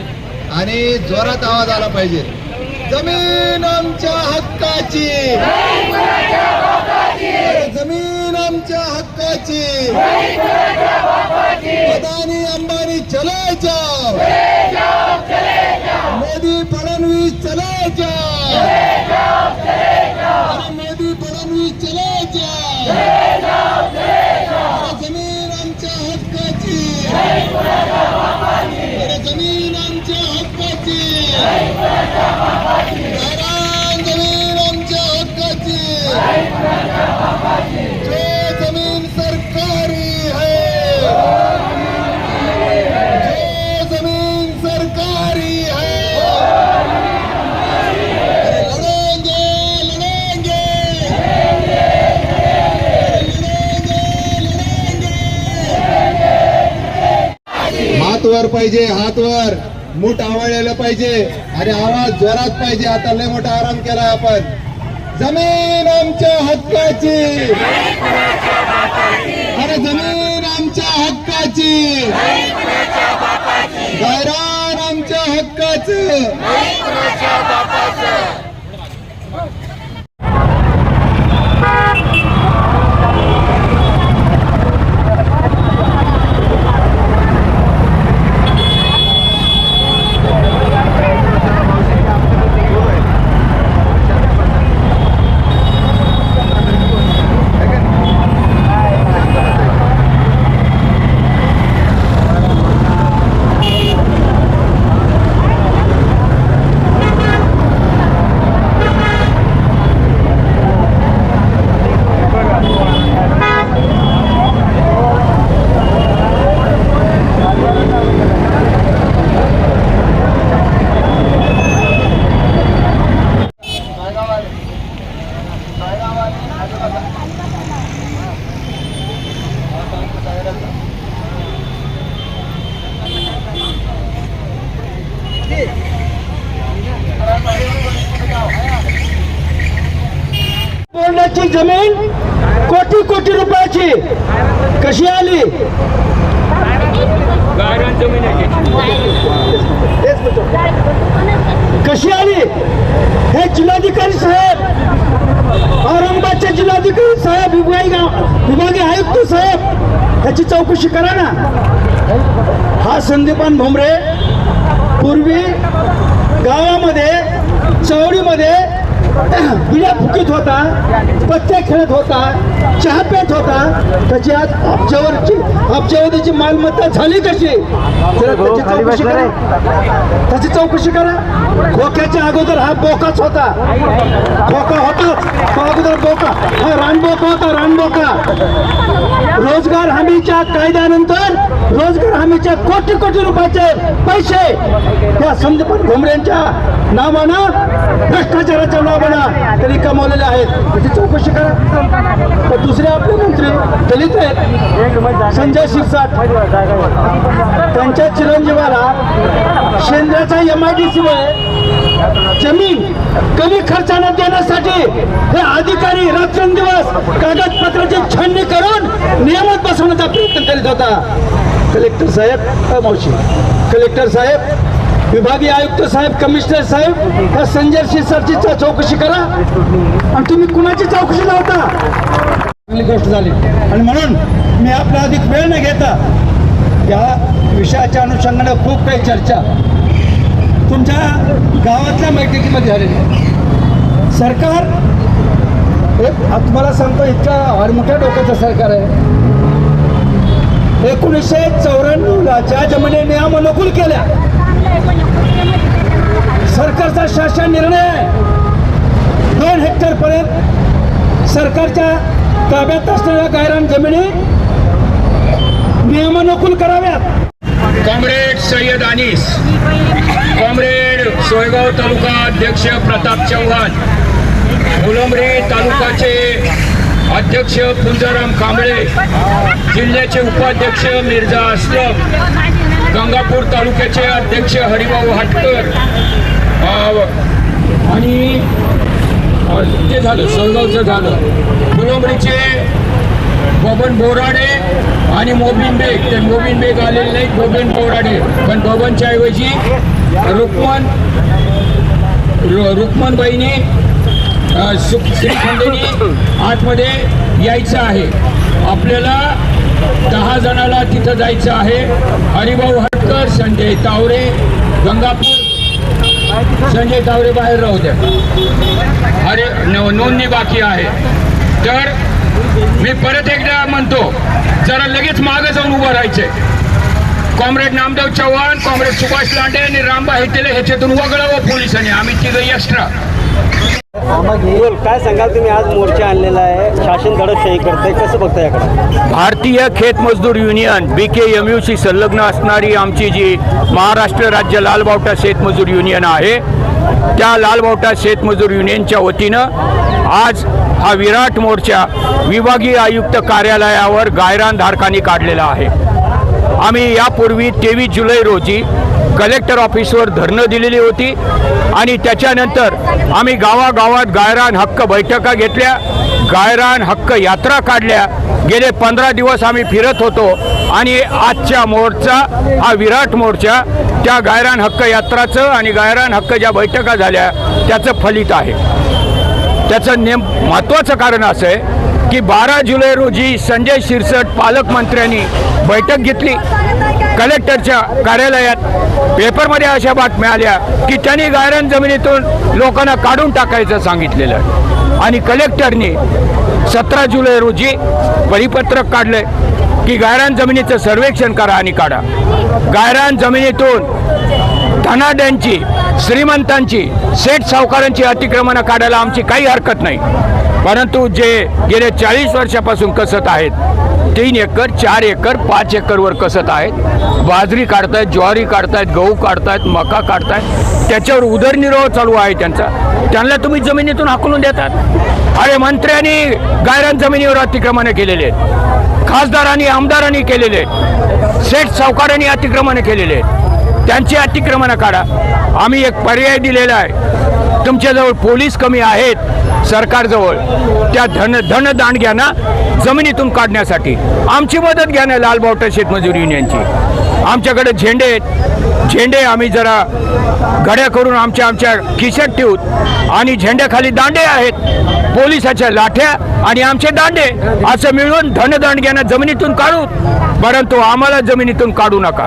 आणि जोरात आवाज आला पाहिजे. जमीन आमच्या हक्काची. जमीन आमच्या हक्काची. अदानी अंबानी चले जाओ मोदी फडणवीस चले जाओ हात वर पाहिजे हात वर मूठ आवळलेलं पाहिजे आणि आवाज जोरात पाहिजे. आता लय मोठा आराम केला आपण. जमीन आमच्या हक्काची. अरे जमीन आमच्या हक्काची. गायरान आमच्या हक्काचं. बोर्डाची जमीन? कोटी कोटी रुपयाची. कशी आली? कशी आली? हे जिल्हाधिकारी साहेब औरंगाबादचे जिल्हाधिकारी साहेब विभागी विभागीय आयुक्त साहेब ह्याची चौकशी करा ना. हा संदीपान भोमरे पूर्वी गावामध्ये चवडीमध्ये बिड्या फुकीत होता पत्ते खेळत होता चहा पेत होता. त्याची आज अब्जावरची अब्जावधीची मालमत्ता झाली कशी? त्याची चौकशी करा. त्याची चौकशी करा. खोक्याच्या अगोदर हा बोकाच होता. खोका होताच तो अगोदर बोका. हा रानबोका होता रानबोका. रोजगार हमीच्या कायद्यानंतर रोजगार हमीच्या कोटी कोटी रुपयाचे पैसे त्या संदीपन भुमरेंच्या नावानं भ्रष्टाचाराच्या नावानं त्यांनी कमावलेले आहेत. त्याची चौकशी करा. तर दुसरे आपले मंत्री दलित आहेत. संजय शिरसाट. त्यांच्या चिरंजीवाला शेंद्राचा एम आय डी जमीन कमी खर्चानं देण्यासाठी हे अधिकारी रात्रंदिवस कागद नियमात बसवण्याचा प्रयत्न करीत होता. कलेक्टर साहेब मावशी. कलेक्टर साहेब विभागीय आयुक्त साहेब कमिशनर साहेब या संजय शिरसाटची चौकशी करा. आणि तुम्ही कुणाची चौकशी लावता? चांगली गोष्ट झाली. आणि म्हणून मी आपला अधिक वेळ न घेता या विषयाच्या अनुषंगाने खूप काही चर्चा तुमच्या गावातल्या बैठकीमध्ये झालेली सरकार एक तुम्हाला सांगतो इतक्या हरमोठ्या डोक्याचं सरकार आहे. एकोणीसशे चौऱ्याण्णवला ज्या जमिनी नियमानुकूल केल्या सरकारचा शासन निर्णय आहे. दोन हेक्टर पर्यंत सरकारच्या ताब्यात असलेल्या गायरान जमिनी नियमानुकूल कराव्यात. कॉम्रेड सय्यद अनिस कॉम्रेड सोयगाव तालुका अध्यक्ष प्रताप चव्हाण फुलंब्री तालुकाचे अध्यक्ष पुंजाराम कांबळे जिल्ह्याचे उपाध्यक्ष मिर्झा असलम गंगापूर तालुक्याचे अध्यक्ष हरिभाऊ हाटकर आणि ते झालं सोयगावचं झालं. फुलंब्रीचे बबन बोराडे आणि मोबिन बेग. ते मोबिन बेग आलेले नाहीत बबन बोराडे. पण बबनच्या ऐवजी रुक्मन रु- श्रीखंडेनी आतमध्ये यायचं आहे. आपल्याला दहा जणाला तिथं जायचं आहे. हरिभाऊ हटकर संजय तावरे गंगापूर संजय तावरे बाहेर राहू द्या. अरे नोंदणी बाकी आहे. तर मी परत एकदा म्हणतो जरा लगेच मागं जाऊन उभं राहायचंय. कॉम्रेड नामदेव चव्हाण कॉम्रेड सुभाष लांडे आणि रामबा हेटेले ह्याच्यातून वगळावं पोलिसांनी. आम्ही तिघं एक्स्ट्रा बोल काय सांगाल तुम्ही? आज मोर्चा आणलेला आहे. शासन दडपशाही करते कसं बघता याकडे? भारतीय खेत मजदूर युनियन बी के एम यूशी संलग्न असणारी आमची जी महाराष्ट्र राज्य लालबावटा शेतमजूर युनियन आहे त्या लालबावटा शेतमजूर युनियनच्या वतीनं आज हा विराट मोर्चा विभागीय आयुक्त कार्यालयावर गायरान धारकांनी काढलेला आहे. आम्ही यापूर्वी तेवीस जुलै रोजी कलेक्टर ऑफिसवर धरणं दिलेली होती आणि त्याच्यानंतर आम्ही गावागावात गायरान हक्क बैठका घेतल्या गायरान हक्क यात्रा काढल्या. गेले पंधरा दिवस आम्ही फिरत होतो आणि आजच्या मोर्चा हा विराट मोर्चा त्या गायरान हक्क यात्राचं आणि गायरान हक्क ज्या बैठका झाल्या त्याचं फलित आहे. त्याचं नेम महत्त्वाचं कारण असं आहे की बारा जुलै रोजी संजय शिरसट पालकमंत्र्यांनी बैठक घेतली. कलेक्टरच्या कार्यालयात पेपरमध्ये अशा बातम्या आल्या की त्यांनी गायरान जमिनीतून लोकांना काढून टाकायचं सांगितलेलं आहे. आणि कलेक्टरनी सतरा जुलै रोजी परिपत्रक काढलंय की गायरान जमिनीचं सर्वेक्षण करा आणि काढा. गायरान जमिनीतून धनाड्यांची श्रीमंतांची सेठ सावकारांची अतिक्रमणं काढायला आमची काही हरकत नाही. परंतु जे गेले चाळीस वर्षापासून कसत आहेत तीन एकर चार एकर पाच एकरवर कसत आहेत? बाजरी काढतायत ज्वारी काढतायत गहू काढतायत मका काढतायत. त्याच्यावर उदरनिर्वाह चालू आहे त्यांचा. त्यांना तुम्ही जमिनीतून हाकलून देतात. अरे मंत्र्यांनी गायरान जमिनीवर अतिक्रमणं केलेले आहेत. खासदारांनी आमदारांनी केलेले आहेत. सेठ सावकारांनी अतिक्रमणं केलेले आहेत. त्यांची अतिक्रमणं काढा. आम्ही एक पर्याय दिलेला आहे. तुमच्याजवळ पोलीस कमी आहेत सरकारजवळ. त्या धन धनदांडग्यांना जमिनीतून काढण्यासाठी. आमची मदत घ्या ना लालबावटा शेतमजूर युनियनची. आमच्याकडे झेंडे आहेत. झेंडे आम्ही जरा घड्या करून आमच्या आमच्या खिशात ठेवूत आणि झेंड्याखाली दांडे आहेत. पोलिसाच्या लाठ्या आणि आमचे दांडे. असं मिळून धनदांडग्यांना जमिनीतून काढू. परंतु आम्हाला जमिनीतून काढू नका.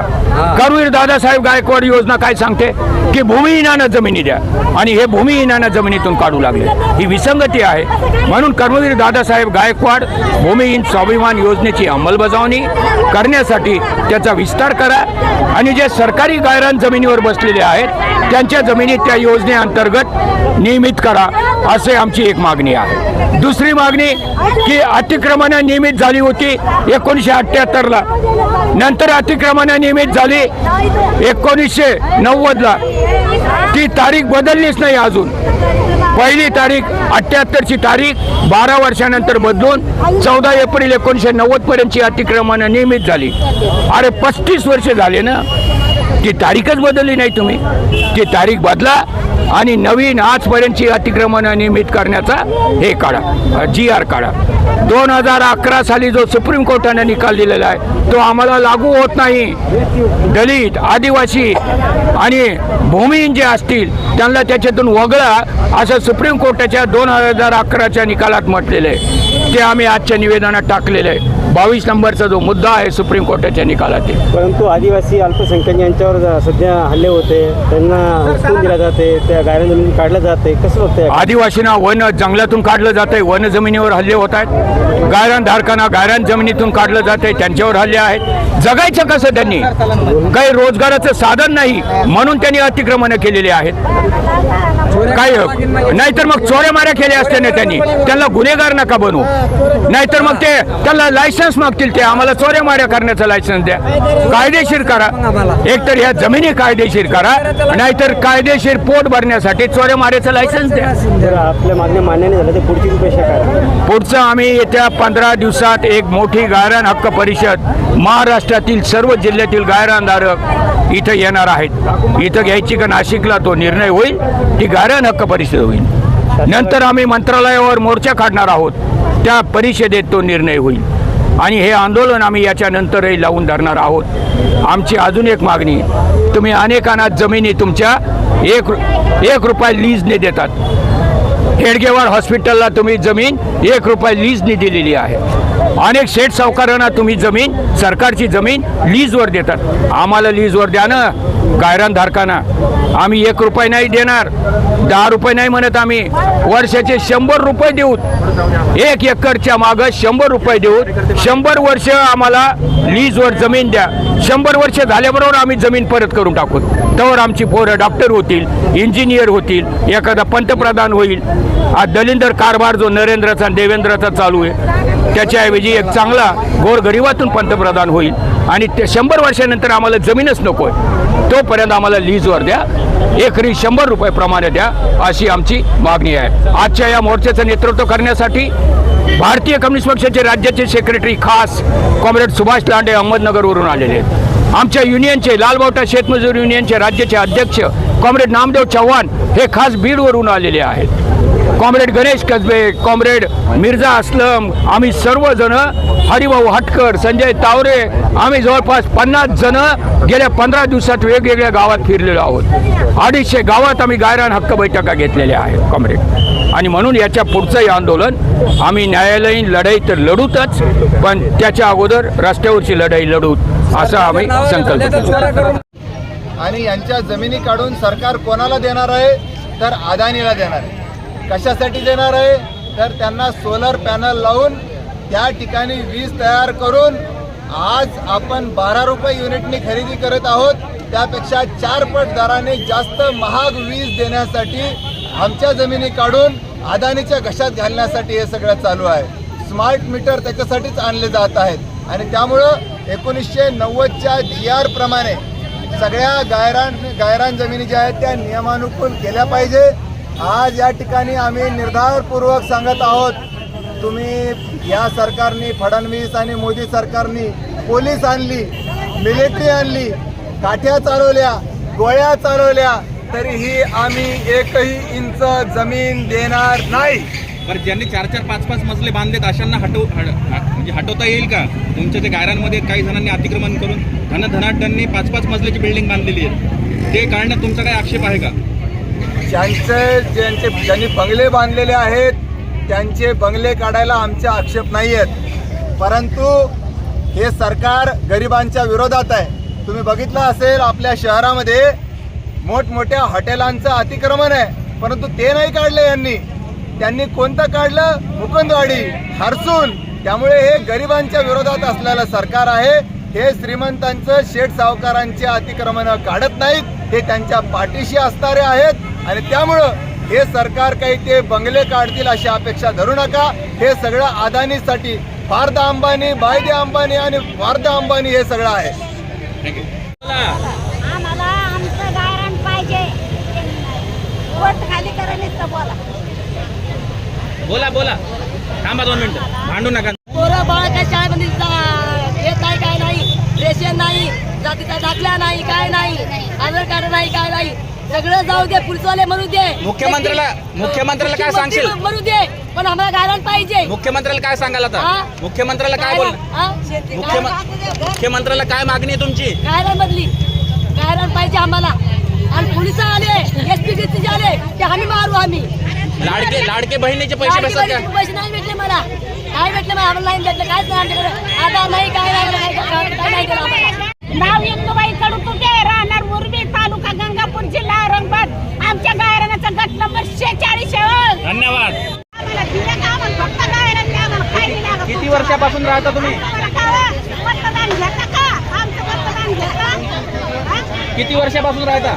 करवीर दादासाहेब गायकवाड योजना काय सांगते? की भूमिहीनानं जमिनी द्या आणि हे भूमिहीनानं जमिनीतून काढू लागले. ही विसंगती आहे. म्हणून कर्मवीर दादासाहेब गायकवाड भूमिहीन स्वाभिमान योजनेची अंमलबजावणी करण्यासाठी त्याचा विस्तार करा आणि जे सरकारी गायरान जमिनीवर बसलेले आहेत त्यांच्या जमिनी त्या योजनेअंतर्गत नियमित करा असे आमची एक मागणी आहे. दुसरी मागणी की अतिक्रमणं नियमित झाली होती एकोणीसशे अठ्ठ्याहत्तरला. नंतर अतिक्रमणं नियमित झाली. एकोणीसशे नव्वदला. ती तारीख बदललीच नाही अजून. पहिली तारीख अठ्ठ्याहत्तरची तारीख बारा वर्षानंतर बदलून चौदा एप्रिल एकोणीसशे नव्वदपर्यंतची अतिक्रमणं नियमित झाली. अरे पस्तीस वर्ष झाले ना? ती तारीखच बदलली नाही तुम्ही. ती तारीख बदला. आणि नवीन आजपर्यंतची अतिक्रमणं नियमित करण्याचा हे काढा जी आर काढा दोन हजार अकरा साली जो सुप्रीम कोर्टाने निकाल दिलेला आहे तो आम्हाला लागू होत नाही. दलित आदिवासी आणि भूमिहीन जे असतील त्यांना त्याच्यातून वगळा असं सुप्रीम कोर्टाच्या दोन हजार अकराच्या निकालात म्हटलेलं आहे. ते आम्ही आजच्या निवेदनात टाकलेलं आहे. बावीस नंबरचा जो मुद्दा आहे सुप्रीम कोर्टाच्या निकालातील. परंतु आदिवासी अल्पसंख्याक यांच्यावर सध्या हल्ले होते त्यांना दिला जाते त्या गायरान जमिनी काढलं जाते कसं याकडे? आदिवासींना वन जंगलातून काढलं जात आहे वन जमिनीवर हल्ले होत आहेत. गायरान धारकांना गायरान जमिनीतून काढलं जात आहे त्यांच्यावर हल्ले आहेत. जगायचं कसं त्यांनी? काही रोजगाराचं साधन नाही म्हणून त्यांनी अतिक्रमणं केलेली आहेत. काय? नाहीतर मग चोऱ्या माऱ्या केल्या असत्या ना त्यांनी. त्यांना गुन्हेगार नका बनवू नाहीतर मग ते त्यांना लायसन्स मागतील ते. आम्हाला चोऱ्या माऱ्या करण्याचं लायसन्स द्या. कायदेशीर करा. एकतर ह्या जमिनी कायदेशीर करा. नाहीतर कायदेशीर पोट भरण्यासाठी चोऱ्या माऱ्याचं लायसन्स द्या. आपल्या मागण्या मान्य नाही झाल्या तर पुढची उपेक्षा पुढचं आम्ही येत्या पंधरा दिवसात एक मोठी गायरान हक्क परिषद महाराष्ट्रातील सर्व जिल्ह्यातील गायरानधारक इथं येणार आहेत. इथं घ्यायची का नाशिकला तो निर्णय होईल ती गारण हक्क परिषद होईल. नंतर आम्ही मंत्रालयावर मोर्चा काढणार आहोत. त्या परिषदेत तो निर्णय होईल. आणि हे आंदोलन आम्ही याच्यानंतरही लावून धरणार आहोत. आमची अजून एक मागणी तुम्ही अनेकांना जमिनी तुमच्या एक रु- एक रुपया लीजने देतात. हेडगेवाड हॉस्पिटलला तुम्ही जमीन एक रुपया लीजने दिलेली आहे. अनेक शेठ सावकारांना तुम्ही जमीन सरकारची जमीन लीजवर देतात. आम्हाला लीजवर द्या ना गायरानधारकांना आम्ही एक रुपये नाही देणार दहा रुपये नाही म्हणत आम्ही. वर्षाचे शंभर रुपये देऊ एक एकरच्या मागं शंभर रुपये देऊ शंभर वर्ष आम्हाला लीजवर जमीन द्या. शंभर वर्ष झाल्याबरोबर आम्ही जमीन परत करून टाकू तर आमची पोरं डॉक्टर होतील इंजिनियर होतील एखादा पंतप्रधान होईल. हा दलिंदर कारभार जो नरेंद्रचा देवेंद्रचा चालू आहे त्याच्याऐवजी एक चांगला गोरगरिबातून पंतप्रधान होईल. आणि ते शंभर वर्षानंतर आम्हाला जमीनच नको आहे. तोपर्यंत आम्हाला लीजवर द्या. एकरी शंभर रुपये प्रमाणे द्या अशी आमची मागणी आहे. आजच्या या मोर्चाचं नेतृत्व करण्यासाठी भारतीय कम्युनिस्ट पक्षाचे राज्याचे सेक्रेटरी खास कॉम्रेड सुभाष लांडे अहमदनगरवरून आलेले आहेत. आमच्या युनियनचे लालबावटा शेतमजूर युनियनचे राज्याचे अध्यक्ष कॉम्रेड नामदेव चव्हाण हे खास बीडवरून आलेले आहेत. कॉम्रेड गणेश कसबे कॉम्रेड मिर्झा असलम आम्ही सर्वजण हरिभाऊ हटकर संजय तावरे आम्ही जवळपास पन्नास जण गेल्या पंधरा दिवसात वेगवेगळ्या गावात फिरलेलो आहोत. अडीचशे गावात आम्ही गायरान हक्क बैठका घेतलेल्या आहेत कॉम्रेड. आणि म्हणून याच्या पुढचंही आंदोलन आम्ही न्यायालयीन लढाई तर लढूतच पण त्याच्या अगोदर रस्त्यावरची लढाई लढू असा आम्ही संकल्प आणि यांच्या जमिनी काढून सरकार कोणाला देणार आहे? तर अदानीला देणार आहे. कशासाठी देणार आहे? तर त्यांना सोलर पॅनल लावून त्या ठिकाणी वीज तयार करून आज आपण बारा रुपये युनिटनी खरेदी करत आहोत. त्यापेक्षा चार पट दराने जास्त महाग वीज देण्यासाठी आमच्या जमिनी काढून अदानीच्या घशात घालण्यासाठी हे सगळं चालू आहे. स्मार्ट मीटर त्याच्यासाठीच आणले जात आहेत. आणि त्यामुळं एकोणीसशे नव्वदच्या जी आर प्रमाणे सगळ्या गायरान गायरान जमिनी ज्या आहेत त्या नियमानुकूल केल्या पाहिजे. आज या ठिकाणी आम्ही निर्धारपूर्वक सांगत आहोत तुम्ही या सरकारने फडणवीस आणि मोदी सरकारने पोलीस आणली मिलिटरी आणली काठ्या चालवल्या गोळ्या चालवल्या तरीही आम्ही एकही इंच जमीन देणार नाही. बरं ज्यांनी चार चार पाच पाच मजले बांधलेत अशांना हटव हट- म्हणजे हटवता येईल का? तुमच्या त्या गायरांमध्ये काही जणांनी अतिक्रमण करून धनधनाट्यांनी पाच पाच मजल्याची बिल्डिंग बांधलेली आहे ते कारण तुमचा काय आक्षेप आहे का? ज्यांचे ज्यांचे ज्यांनी बंगले बांधलेले आहेत त्यांचे बंगले काढायला आमचे आक्षेप नाही आहेत परंतु हे सरकार गरिबांच्या विरोधात आहे. तुम्ही बघितलं असेल आपल्या शहरामध्ये मोठमोठ्या हॉटेलांचं अतिक्रमण आहे. परंतु ते नाही काढलं यांनी. त्यांनी कोणतं काढलं? मुकुंदवाडी हरसूल त्यामुळे हे गरिबांच्या विरोधात असलेलं सरकार आहे. हे श्रीमंतांचं शेठ सावकारांचे अतिक्रमण काढत नाहीत. हे त्यांच्या पाठीशी असणारे आहेत. आणि त्यामुळं हे सरकार काही ते बंगले काढतील अशी अपेक्षा धरू नका. हे सगळं अदानीसाठी फारदा अंबानी बायदे अंबानी आणि वारदा अंबानी हे सगळं आहे. बोला. बोला थांबा दोन मिनिटं. भांडू नका. पोरं बाळ काय शाळेमध्ये येत नाही काय नाही? रेशन नाही. जातीचा दाखला नाही काय नाही? आधार कार्ड नाही काय नाही? सगळं जाऊ दे पुलिसवाले म्हणू दे. मुख्यमंत्र्याला- मुख्यमंत्र्याला काय सांगशील? म्हणू दे पण आम्हाला गायरान पाहिजे. मुख्यमंत्र्याला काय सांगाल आता? हा? मुख्यमंत्र्याला काय बोल? मुख्यम- मुख्यमंत्र्याला काय मागणी आहे तुमची? गायरान बदली गायरान पाहिजे आम्हाला. आणि पोलीस आले एस पी आले ते आम्ही मारू आम्ही. लाडके लाडके बहिणीचे पैसे बहिणीचे का पैसे नाही भेटले मला. काय भेटले मला आम्हाला नाही भेटले. कायच नाही आमच्याकडे आधार नाही काय नाही काय काय- काय नाही केलं आम्हाला. नाव किती वर्षापासून राहता तुम्ही? किती वर्षापासून राहता?